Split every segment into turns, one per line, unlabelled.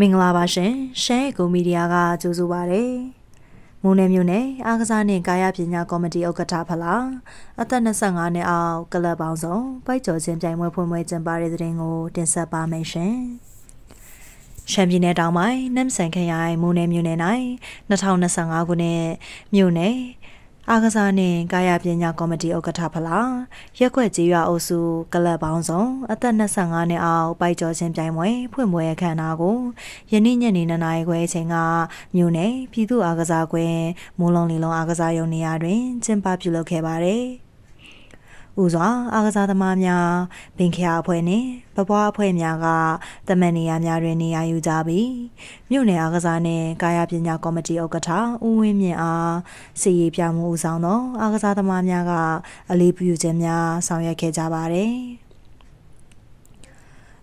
မင်္ဂလာပါရှင်ရှမ်းကိုမီဒီယာကကြိုဆိုပါရစေမုံနယ်မြို့နယ်အားကစားနှင့်ကာယပညာကော်မတီဥက္ကဋ္ဌဖလားအသက်25နှစ်အောက်ကလပ်ပေါင်းစုံပိုက်ကျော်ချင်းပြိုင်ပွဲဖွင့်ပွဲကျင်းပတဲ့တဲ့တင်ကိုတင်ဆက်ပါမယ်ရှင်ရှမ်းပြည်နယ်တောင်ပိုင်းနမ်ဆန်ခရိုင်မုံနယ်မြို့နယ်၌2025ခုနှစ်မြို့နယ် အားကစားနှင့်ကာယပညာကော်မတီဥက္ကဋ္ဌဖလားရက်ွက်ကြီးရွာအုပ်စုကလပ်ပေါင်းစုံအသက်25နှစ်အောက်ပိုက်ကျော်ချင်းပြိုင်ပွဲဖွင့်ပွဲအခမ်းအနားကိုယနေ့ညနေ9နာရီခွဲအချိန်ကမြို့နယ်ပြည်သူ့အားကစားကွင်းမိုးလုံးလီလုံးအားကစားရုံနေရာတွင်ကျင်းပပြုလုပ်ခဲ့ပါတယ်။ ဦးစွာအားကစားသမားများပင်ခရာအဖွဲ့နှင့်ပပွားအဖွဲ့များကတမန်နေရာများတွင်နေရာယူကြပြီးမြို့နယ်အားကစားနှင့်ကာယပညာကော်မတီဥက္ကဋ္ဌဦးဝင်းမြင့်အားစီရီပြမှုဦးဆောင်သောအားကစားသမားများကအလေးပြုခြင်းများဆောင်ရွက်ခဲ့ကြပါသည်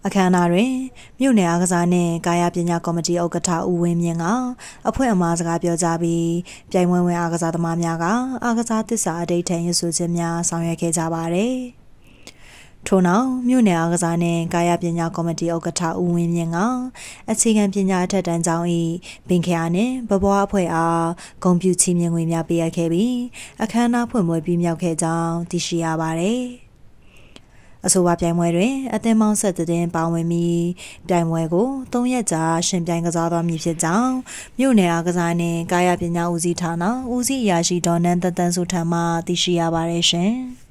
အခမ်းအနားတွင်မြို့နယ်အားကစားနှင့်ကာယပညာကော်မတီဥက္ကဋ္ဌဦးဝင်းမြင့်ကအဖွဲ့အမှားစကားပြောကြားပြီးပြိုင်ပွဲဝင်အားကစားသမားများကအားကစားသစ္စာအတိတ်ထံရည်ဆိုခြင်းများဆောင်ရွက်ခဲ့ကြပါသည်ထို့နောက်မြို့နယ်အားကစားနှင့်ကာယပညာကော်မတီဥက္ကဋ္ဌဦးဝင်းမြင့်ကအခြေခံပညာအထက်တန်းကျောင်း၏ပင်ခရာနှင့်ဘဘွားအဖွဲ့အားဂုဏ်ပြုချီးမြှင့်ငွေများပေးအပ်ခဲ့ပြီးအခမ်းအနားဖွင့်ပွဲပြီးမြောက်ခဲ့ကြောင်းသိရှိရပါသည်။ အဆိုပါပြိုင်ပွဲတွင်အသင်းပေါင်းဆက်တဲ့ပါဝင်ပြီးပြိုင်ပွဲကို၃ရက်ကြာရှင်ပြိုင်ကစားသွားမည်ဖြစ်ကြောင်းမြို့နယ်အားကစားနှင့်ကာယပညာဦးစီးဌာနဦးစီးအရာရှိဒေါ်နန်းတန်တန်းစုထံမှသိရှိရပါတယ်ရှင်။